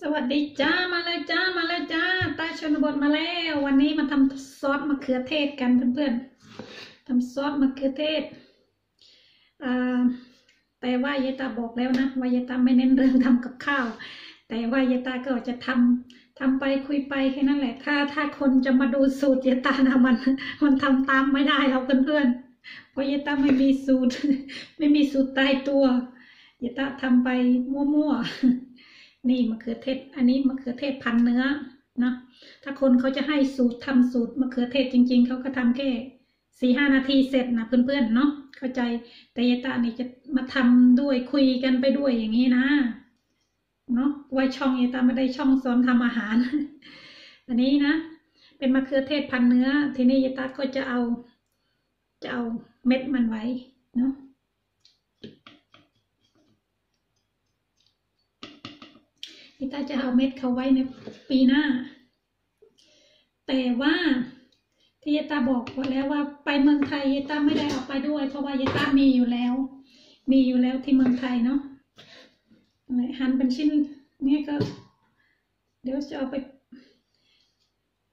สวัสดีจ้ามาเลยจ้ามาเลยจ้าใต้ชนบทมาแล้ว วันนี้มาทำซอสมะเขือเทศกันเพื่อนๆทำซอสมะเขือเทศอแต่ว่ายายตาบอกแล้วนะว่ายายตาไม่เน้นเรื่องทำกับข้าว แต่ว่ายายตาก็จะทำทำไปคุยไปแค่นั้นแหละ ถ้าถ้าคนจะมาดูสูตรยายตานะมัน มันทำตามไม่ได้หรอกเพื่อนๆเพราะยายตาไม่มีสูตร ไม่มีสูตรตายตัวยายตาทำไปมั่วๆ นี่มะเขือเทศ อันนี้มะเขือเทศพันเนื้อนะถ้าคนเขาจะให้สูตรทำสูตรมะเขือเทศจริง ๆเขาก็ทำแค่สี่ห้านาทีเสร็จนะเพื่อนๆเนาะเข้าใจแต่ยายตานี่จะมาทำด้วยคุยกันไปด้วยอย่างนี้นะเนาะไว้ช่องยายตาไม่ได้ช่องสอนทำอาหาร อันนี้นะ เป็นมะเขือเทศพันเนื้อ ทีนี้ยตาก็จะเอาจะเอาเม็ดมันไว้เนาะ พี่ตาจะเอาเม็ดเขาไว้ในปีหน้า แต่ว่าที่ยายตาบอกไว้แล้วว่าไปเมืองไทยยายตาไม่ได้เอาไปด้วย เพราะว่ายายตามีอยู่แล้ว มีอยู่แล้วที่เมืองไทยเนาะหั่นเป็นชิ้นนี่ก็ เดี๋ยวจะเอาไป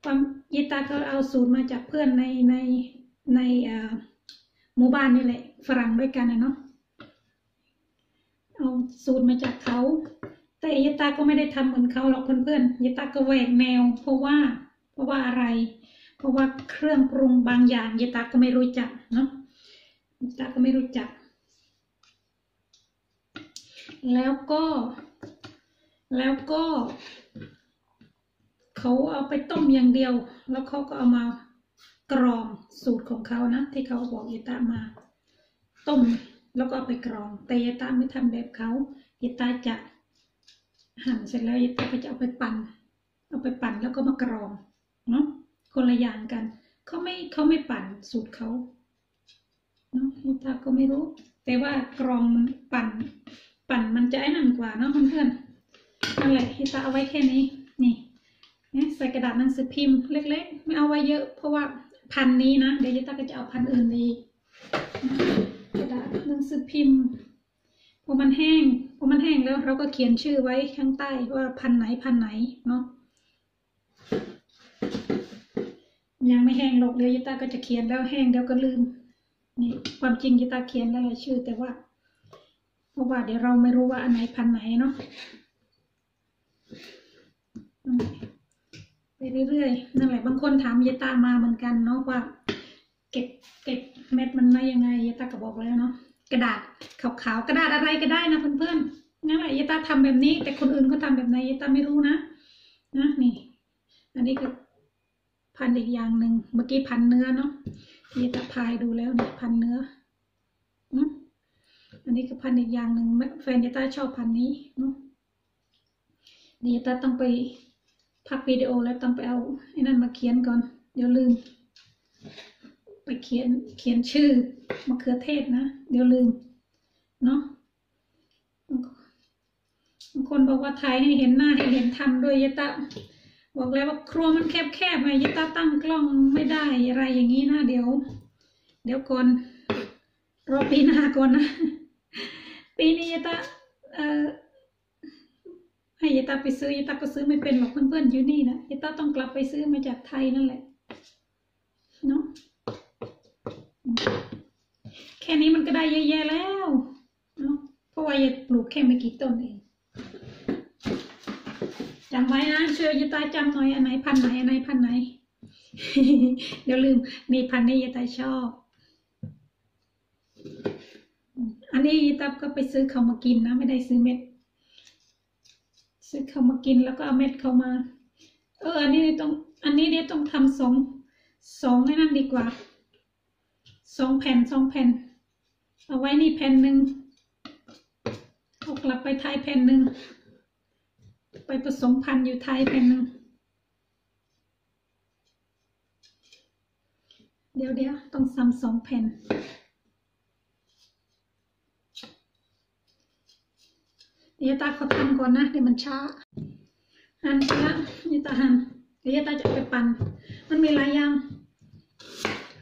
ความยายตาก็เอาสูตรมาจากเพื่อนในในในหมู่บ้านนี่แหละฝรั่งด้วยกันนะเนาะเอาสูตรมาจากเขา แต่ยายตาก็ไม่ได้ทำเหมือนเขาหรอกเพื่อนๆยายตาก็แหวกแนว เพราะว่า เพราะว่าอะไร เพราะว่าเครื่องปรุงบางอย่างยายตาก็ไม่รู้จักเนาะยายตาก็ไม่รู้จัก แล้วก็ แล้วก็เขาเอาไปต้มอย่างเดียว แล้วเขาก็เอามากรองสูตรของเขานะ ที่เขาบอกยายตามา ต้มแล้วก็เอาไปกรอง แต่ยายตาไม่ทำแบบเขายายตาจะ หั่นเสร็จแล้วยายตาก็จะเอาไปปั่นเอาไปปั่นแล้วก็มากรองเนาะคนละอย่างกันเขาไม่เขาไม่ปั่นสูตรเขาเนาะยายตาก็ไม่รู้ แต่ว่ากรองมันปั่น ปั่นมันจะไอ้นั่นกว่าเนาะเพื่อนๆนั่นแหละยายตาเอาไว้แค่นี้นี่เนี่ยใส่กระดาษหนังสือพิมพ์เล็ก ๆ ไม่เอาไว้เยอะ เพราะว่าพันนี้นะเดี๋ยวยายตาก็จะเอาพันอื่นดีกระดาษหนังสือพิมพ์ พอมันแห้งพอมันแห้งแล้วเราก็เขียนชื่อไว้ข้างใต้ว่าพันไหนพันไหนเนาะยังไม่แห้งหรอกเดี๋ยวยิตาก็จะเขียนแล้วแห้งเดี๋ยวก็ลืมนี่ความจริงยิตาเขียนแล้วชื่อ แต่ว่า เพราะว่าเดี๋ยวเราไม่รู้ว่าอันไหนพันไหนเนาะไปเรื่อยๆนั่นแหละบางคนถามยตามาเหมือนกันเนาะว่า เก็บเก็บเม็ดมันได้ยังไงยตาก็บอกแล้วเนาะ กระดาษขาวๆกระดาษอะไรก็ได้นะเพื่อนๆนั่นแหละยายตาทำแบบนี้ แต่คนอื่นเขาทำแบบไหนยายตาไม่รู้นะนะนี่ อันนี้ก็พันอีกอย่างหนึ่งเมื่อกี้พันเนื้อเนาะยายตาพายดูแล้วเนี่ยพันเนื้ออืมอันนี้ก็พันอีกอย่างหนึ่งแฟนยายตาชอบพันนี้เนาะนี่ยายตาต้องไปพักวิดีโอแล้วต้องไปเอาไอ้นั่นมาเขียนก่อน เดี๋ยวลืม ไปเขียนเขียนชื่อมะเขือเทศนะ เดี๋ยวลืม เนาะบางคนบอกว่าถ่ายให้เห็นหน้าให้เห็นทำด้วยยะตะ บอกแล้วว่าครัวมันแคบๆไงยะตะตั้งกล้องไม่ได้อะไรอย่างนี้นะเดี๋ยว เดี๋ยวก่อนรอปีหน้าก่อนนะปีนี้ยะตะเอ่อให้ยะตาไปซื้อยะตาก็ซื้อไม่เป็นหรอกเพื่อนๆอยู่นี่นะยะตาต้องกลับไปซื้อมาจากไทยนั่นแหละเนาะ แค่นี้มันก็ได้เยอะแยะแล้วเพราะว่ายายปลูกแค่ไม่กี่ต้นเองจำไว้นะช่วยายตาจำหน่อยอันไหนพันไหนอันไหนพันไหน เดี๋ยวลืมมีพันนี้ยายตาชอบ อันนี้ยายตาก็ไปซื้อเขามากินนะ ไม่ได้ซื้อเม็ด ซื้อเขามากินแล้วก็เอาเม็ดเขามา เออ อันนี้ต้อง อันนี้เนี่ยต้องทำสองสองให้นั่นดีกว่า สองแผ่นสองแผ่น เอาไว้นี่แผ่นหนึ่งเอากลับไปไทยแผ่นหนึ่ง ไปผสมพันธุ์อยู่ไทยแผ่นหนึ่ง เดี๋ยวเดี๋ยวต้องซ้ำสองแผ่นเดี๋ยวตาเขาทำก่อนนะเดี๋ยวมันช้า หั่นไปละนี่ตาหั่นเดี๋ยวตาจะไปปั่น มันมีหลายอย่าง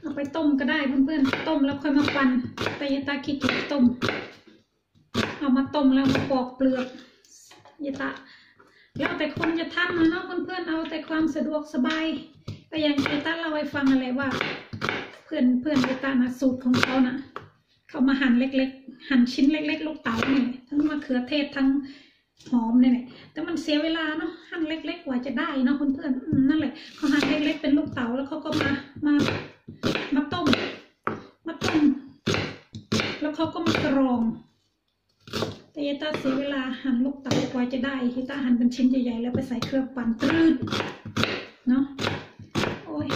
เอาไปต้มก็ได้เพื่อนๆ ต้มแล้วค่อยมาปั่นแต่ยาตาขี้เกียจต้ม เอามาต้มแล้วมาปอกเปลือกยาตาแล้วแต่คนจะทำนะเนาะเพื่อนๆ เอาแต่ความสะดวกสบายก็อย่างเอต้าเล่าให้ฟังอะไรว่า เพื่อนเพื่อนเอต้านะสูตรของเขานะเขามาหั่นเล็กๆ หั่นชิ้นเล็ก ๆ ลูกเต๋าเนี่ยทั้งมะเขือเทศทั้งหอมเนี่ยแหละแต่มันเสียเวลาเนาะหั่นเล็ก ๆ กว่าจะได้เนาะเพื่อนๆนั่นแหละเขาหั่นเล็ก ๆ เป็นลูกเต๋าแล้วเขาก็มามาต้มมาต้ม แล้ว เขาก็มากรอง แต่เอต้าเสียเวลาหั่นลูกเต๋ากว่าจะได้เอต้าหั่นเป็นชิ้นใหญ่ๆแล้วไปใส่เครื่องปั่นตรืดเนาะโอ้ย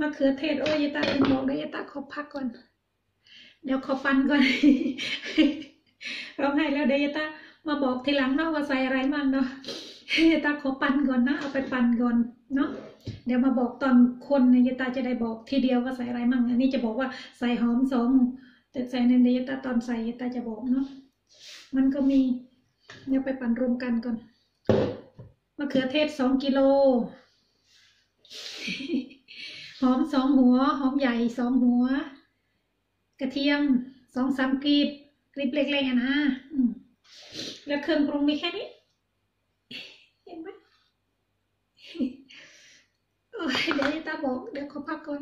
มะเขือเทศโอ้ยเอต้าเองบอกเลยเอต้าขอพักก่อน เดี๋ยวขอปั่นก่อนร้องไห้แล้วเดี๋ยวเอต้ามาบอกทีหลังเนาะว่าใส่อะไรบ้างเนาะเอต้าขอปั่นก่อนนะเอาไปปั่นก่อนเนาะ เดี๋ยวมาบอกตอนคนในยตาจะได้บอกทีเดียวว่าใส่อะไรมั่งอันนี้จะบอกว่าใส่หอมสองแต่ใส่ในยตาตอนใส่ยตาจะบอกเนาะมันก็มีเดี๋ยวไปปั่นรวมกันก่อนมะเขือเทศสองกิโลหอมสองหัว หอมใหญ่สองหัว กระเทียมสองสามกรีบกรีบเล็กๆนะแล้วเครื่องปรุงมีแค่นี้ เห็นไหม โอ้ยเดี๋ยวยาย ตาบอกเดี๋ยวขอพักก่อน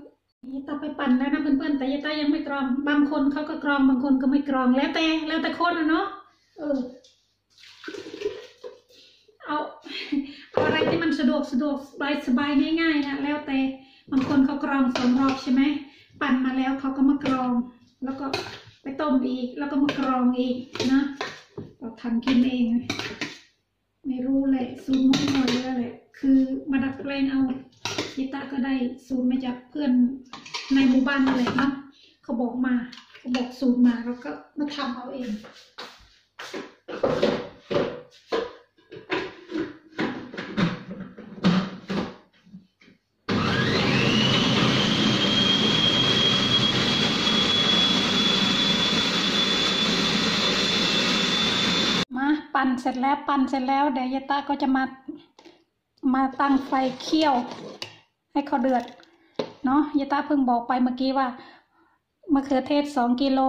ยายตาไปปั่นแล้วนะเพื่อนๆแต่ยายตายังไม่กรอง บางคนเขาก็กรองบางคนก็ไม่กรองแล้วแต่แล้วแต่คนนะเนาะเออเอาเอาอะไรที่มันสะดวกสะดวกสบายสบายง่ายๆนะแล้วแต่บางคนเขากรองสองรอบใช่ไหมปั่นมาแล้วเขาก็มากรอง แล้วก็ไปต้มอีก แล้วก็มากรองอีกนะเราทำกินเอง ไม่รู้แหละสูตรมั่วๆเยอะเลย คือมาดัดแปลงเอายิตาก็ได้สูตรมาจากเพื่อนในหมู่บ้านนั่นแหละเนาะเขาบอกมาเขาบอกสูตรมาเราก็มาทำเอาเองมาปั่นเสร็จแล้วปั่นเสร็จแล้วเดี๋ยวยายตาก็จะมา มาตั้งไฟเคี่ยว ให้เขาเดือด เนาะยายตาเพิ่งบอกไปเมื่อกี้ว่ามะเขือเทศสองกิโล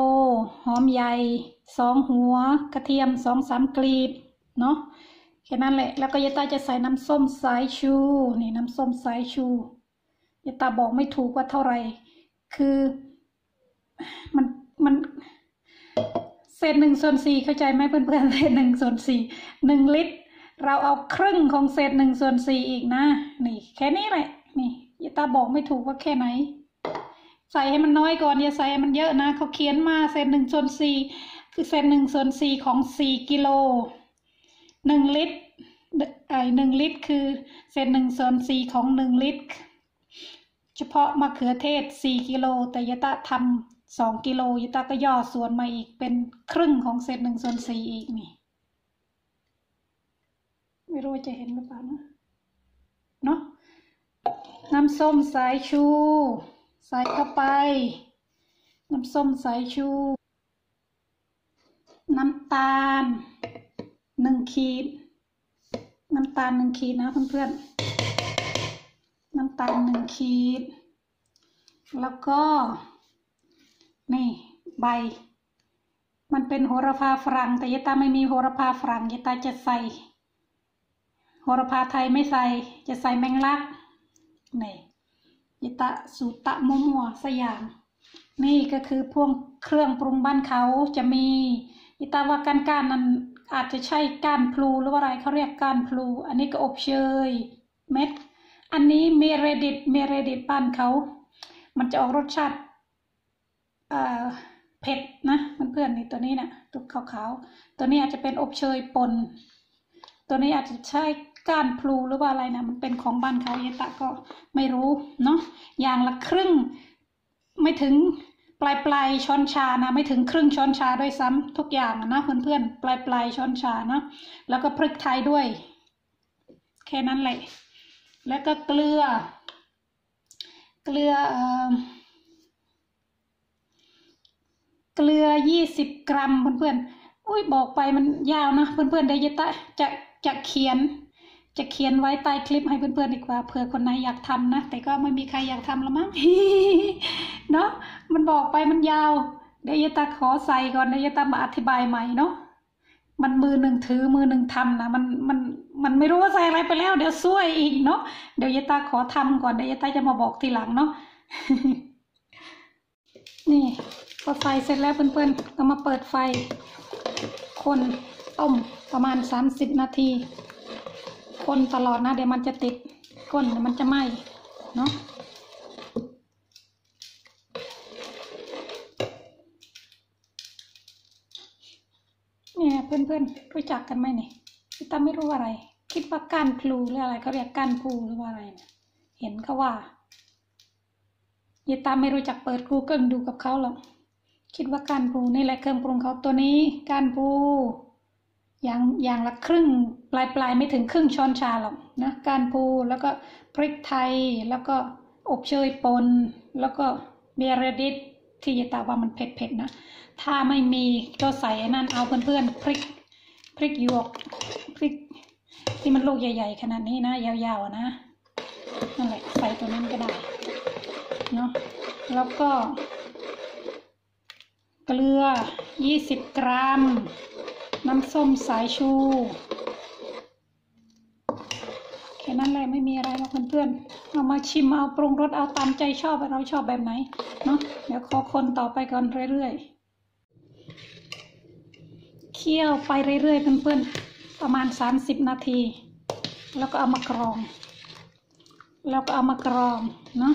หอมใหญ่สองหัว กระเทียมสองสามกลีบ เนาะแค่นั้นแหละ แล้วก็ยายตาจะใส่น้ำส้มสายชู นี่น้ำส้มสายชูยายตาบอกไม่ถูกว่าเท่าไหร่ คือมันมันเศษหนึ่งส่วนสี่เข้าใจไหมเพื่อนๆเศษหนึ่งส่วนสี่หนึ่งลิตร เราเอาครึ่งของเศษหนึ่งส่วนสี่อีกนะ นี่ แค่นี้แหละ นี่ยาตาบอกไม่ถูกว่าแค่ไหน ใส่ให้มันน้อยก่อนอย่าใส่ให้มันเยอะนะเขาเขียนมาเศษหนึ่งส่วนสี่คือเศษหนึ่งส่วนสี่ของสี่กิโลหนึ่งลิตรไอหนึ่งลิตรคือเศษหนึ่งส่วนสี่ของหนึ่งลิตร เฉพาะมะเขือเทศสี่กิโลแต่ยาตาทำสองกิโลยายตาก็ย่อส่วนมาอีกเป็นครึ่งของเศษหนึ่งส่วนสี่อีกนี่ ไม่รู้ว่าจะเห็นหรือเปล่านะเนาะน้ำส้มสายชู ใส่เข้าไป น้ำส้มสายชู น้ำตาลหนึ่งขีด น้ำตาลหนึ่งขีดนะเพื่อนๆ น้ำตาลหนึ่งขีด แล้วก็ นี่ใบ มันเป็นโหระพาฝรั่งแต่ยายตาไม่มีโหระพาฝรั่งยายตาจะใส่ โหระพาไทยไม่ใส่ จะใส่แมงลักนี่ยายตาสูตะมัวๆสักอย่างนี่ก็คือพวกเครื่องปรุงบ้านเขาจะมียายตาว่าก้านก้านนั้นอาจจะใช่ก้านพลูหรือว่าอะไรเขาเรียกก้านพลู อันนี้ก็อบเชยเม็ด อันนี้เมเรดิตเมเรดิตบ้านเขา มันจะออกรสชาติเอ่อเผ็ดนะเพื่อนๆนี่ตัวนี้นะตัวขาวๆตัวนี้อาจจะเป็นอบเชยปนตัวนี้อาจจะใช่ ก้านพลูหรือว่าอะไรนะมันเป็นของบ้านเขาเยตะก็ไม่รู้เนาะอย่างละครึ่งไม่ถึงปลายปลายช้อนชานะ ไม่ถึงครึ่งช้อนชาด้วยซ้ำทุกอย่างอะนะเพื่อนๆปลายปลายช้อนชาเนาะแล้วก็พริกไทยด้วย แค่นั้นแหละ แล้วก็เกลือ เกลือเกลือยี่สิบกรัมเพื่อนๆอุ้ยบอกไปมันยาวนะเพื่อนๆเดี๋ยวยายตะจะจะเขียน จะเขียนไว้ใต้คลิปให้เพื่อนๆดีกว่าเผื่อคนไหนอยากทำนะ แต่ก็ไม่มีใครอยากทำแล้วมั้งเนาะมันบอกไปมันยาว เดี๋ยวยายตาขอใส่ก่อนเดี๋ยวยายตามาอธิบายใหม่เนาะมันมือหนึ่งถือมือหนึ่งทำนะมันมันมันไม่รู้ว่าใส่อะไรไปแล้ว เดี๋ยวซวยอีกเนาะเดี๋ยวยายตาขอทำก่อนเดี๋ยวยายตาจะมาบอกทีหลังเนาะนี่พอใส่เสร็จแล้วเพื่อนๆก็มาเปิดไฟ คนต้มประมาณสามสิบนาที คนตลอดนะ เดี๋ยวมันจะติดก้นเดี๋ยวมันจะไหม้เนาะเนี่ยเพื่อนๆรู้จักกันไหมเนี่ยพี่ตาไม่รู้อะไร คิดว่าก้านพลูหรืออะไรเขาเรียกก้านพลูหรือว่าอะไรเนี่ยเห็นเขาว่าเยายตาไม่รู้จักเปิด Google ดูกับเขาหรอกคิดว่าก้านพลูนี่แหละเครื่องปรุงเขาตัวนี้ก้านพลู อย่างอย่างละครึ่งปลายปลายไม่ถึงครึ่งช้อนชาหรอกนะก้านพลูแล้วก็พริกไทยแล้วก็อบเชยปน แล้วก็เบรดิสที่ยาตาว่ามันเผ็ดๆนะ ถ้าไม่มีก็ใส่นั่นเอาเพื่อนๆพริกพริกหยวกพริกที่มันลูกใหญ่ ๆ ขนาดนี้นะ ยาวๆนะนั่นแหละใส่ตัวนั้นก็ได้เนาะแล้วก็ เกลือ 20 กรัม น้ำส้มสายชู แค่นั้นแหละไม่มีอะไรหรอกเพื่อนๆ เอามาชิมเอาปรุงรสเอาตามใจชอบเราชอบแบบไหนเนาะเดี๋ยวขอคนต่อไปก่อนเรื่อยๆ เคี่ยวไปเรื่อยๆ เพื่อนๆ ประมาณ 30 นาที แล้วก็เอามากรอง แล้วก็เอามากรองเนาะ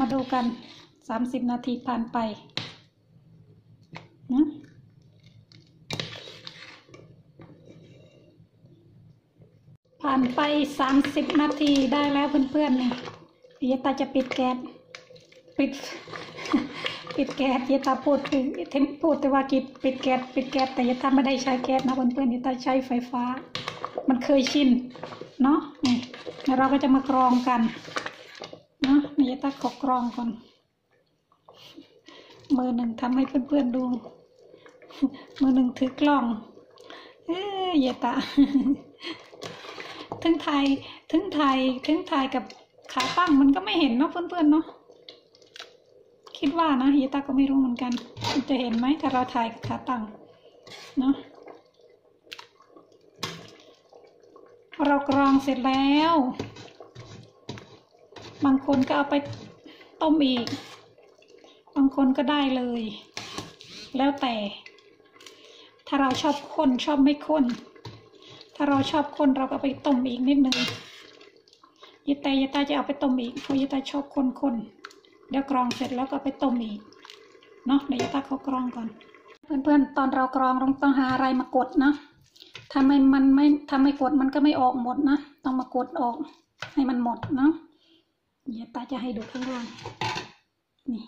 มาดูกัน 30 นาทีผ่านไปนะ ผ่านไป30นาทีได้แล้วเพื่อนๆนี่เยตาจะปิดแก๊สปิด ปิดแก๊สยายตาพูดถึงเทมพูดแต่ว่ากิดปิดแก๊สปิดแก๊สแต่ยายตาไม่ได้ใช้แก๊สนะเพื่อนๆยายตาใช้ไฟฟ้า มันเคยชินเนาะนี่แล้วเราก็จะมากรองกันเนาะนี่ยตาขอกรองก่อนมือหนึ่งทำให้เพื่อนๆดูมือหนึ่งถือกล้อง เอ้ยยายตา ถึงไทยถึงไทยถึงไทยกับขาตั้งมันก็ไม่เห็นเนาะเพื่อนๆเนาะคิดว่านะเฮียตาก็ไม่รู้เหมือนกันมันจะเห็นไหมถ้าเราถ่ายกับขาตั้งเนาะเรากรองเสร็จแล้ว บางคนก็เอาไปต้มอีก บางคนก็ได้เลย แล้วแต่ ถ้าเราชอบข้นชอบไม่ข้น ถ้าเราชอบข้นเราก็ไปต้มอีกนิดนึงยายแต่ยายตาจะเอาไปต้มอีกเพราะยายตาชอบข้นๆเดี๋ยวกรองเสร็จแล้วก็ไปต้มอีกเนาะเดี๋ยวยายตาเขากรองก่อน เพื่อนๆตอนเรากรองเราต้องหาอะไรมากดนะถ้าไม่มันไม่ถ้าไม่กดมันก็ไม่ออกหมดนะต้องมากดออกให้มันหมดเนาะเดี๋ยวตาจะให้ดูข้างล่างนี่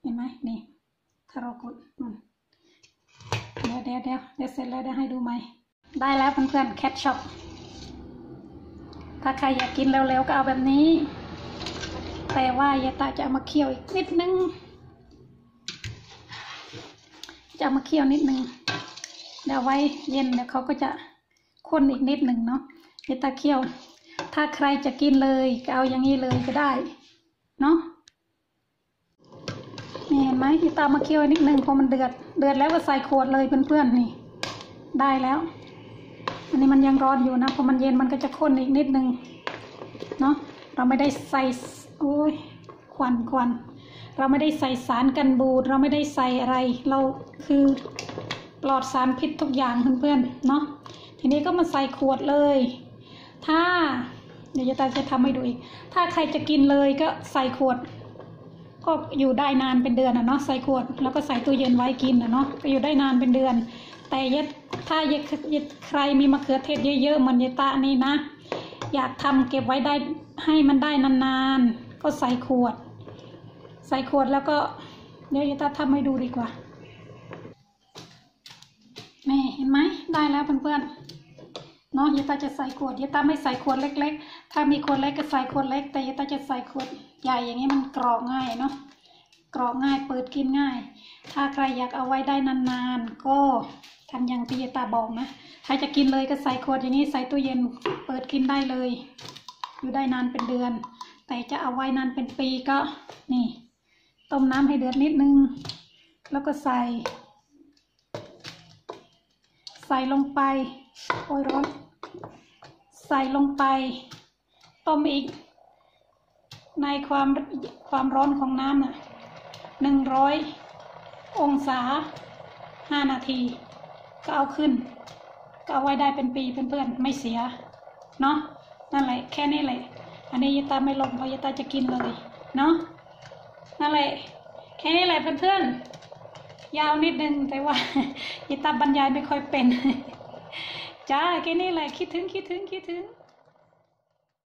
เห็นไหมนี่ถ้าเรากดมันเดี๋ยวเดี๋ยวเดี๋ยวเดี๋ยวเสร็จแล้วเดี๋ยวให้ดูไหม ได้แล้วเพื่อนๆแคทช็อปถ้าใครอยากกินเร็วๆก็เอาแบบนี้ แต่ว่ายายตาจะเอามาเคี่ยวอีกนิดนึง จะเอามาเคี่ยวนิดนึงเดี๋ยวไว้เย็นเดี๋ยวเขาก็จะข้นอีกนิดหนึ่งเนาะยายตาเคี่ยว ถ้าใครจะกินเลยก็เอาอย่างนี้เลยก็ได้ เนาะนี่เห็นไหมยายตามาเคี่ยวนิดนึงพอมันเดือด เดือดแล้วก็ใส่ขวดเลยเพื่อนๆนี่ได้แล้ว อันนี้มันยังร้อนอยู่นะพอมันเย็นมันก็จะข้นอีกนิดนึงเนาะเราไม่ได้ใส่โอ้ยควันควันเราไม่ได้ใส่สารกันบูด เราไม่ได้ใส่อะไร เราคือปลอดสารพิษทุกอย่างเพื่อนๆเนาะทีนี้ก็มาใส่ขวดเลย ถ้าเดี๋ยวจะตาจะทำให้ดูอีก ถ้าใครจะกินเลยก็ใส่ขวด ก็อยู่ได้นานเป็นเดือนอะเนาะใส่ขวด แล้วก็ใส่ตู้เย็นไว้กินอะเนาะก็อยู่ได้นานเป็นเดือน แต่ยดถ้ายดใครมีมะเขือเทศเยอะๆเหมือนยายตานี่นะ อยากทำเก็บไว้ได้ให้มันได้นานๆ ก็ใส่ขวด ใส่ขวดแล้วก็เดี๋ยวยายตาทำให้ดูดีกว่านี่เห็นไหมได้แล้วเพื่อนๆเนาะยายตาจะใส่ขวดยายตาไม่ใส่ขวดเล็ก ๆ ถ้ามีขวดเล็กก็ใส่ขวดเล็ก แต่ยายตาจะใส่ขวดใหญ่อย่างนี้มันกรอกง่ายเนาะกรอกง่ายเปิดกินง่าย ถ้าใครอยากเอาไว้ได้นานๆ ก็ ทำอย่างที่ยายตาบอกนะถ้าจะกินเลยก็ใส่ขวดอย่างนี้ใส่ตู้เย็นเปิดกินได้เลย อยู่ได้นานเป็นเดือน แต่จะเอาไว้นานเป็นปีก็นี่ ต้มน้ำให้เดือดนิดนึง แล้วก็ใส่ ใส่ลงไป โอ้ยร้อน ใส่ลงไป ต้มอีก ในความความร้อนของน้ำน่ะหนึ่งร้อยองศาห้านาที ก็เอาขึ้น ก็เอาไว้ได้เป็นปีเพื่อนๆไม่เสีย เนาะนั่นแหละแค่นี้แหละ อันนี้ยตาไม่ลงเพราะยตาจะกินเลยเนาะนั่นแหละแค่นี้แหละเพื่อนๆยาวนิดนึงแต่ว่ายายตาบรรยายไม่ค่อยเป็นจ้าแค่นี้แหละคิดถึงคิดถึงคิดถึง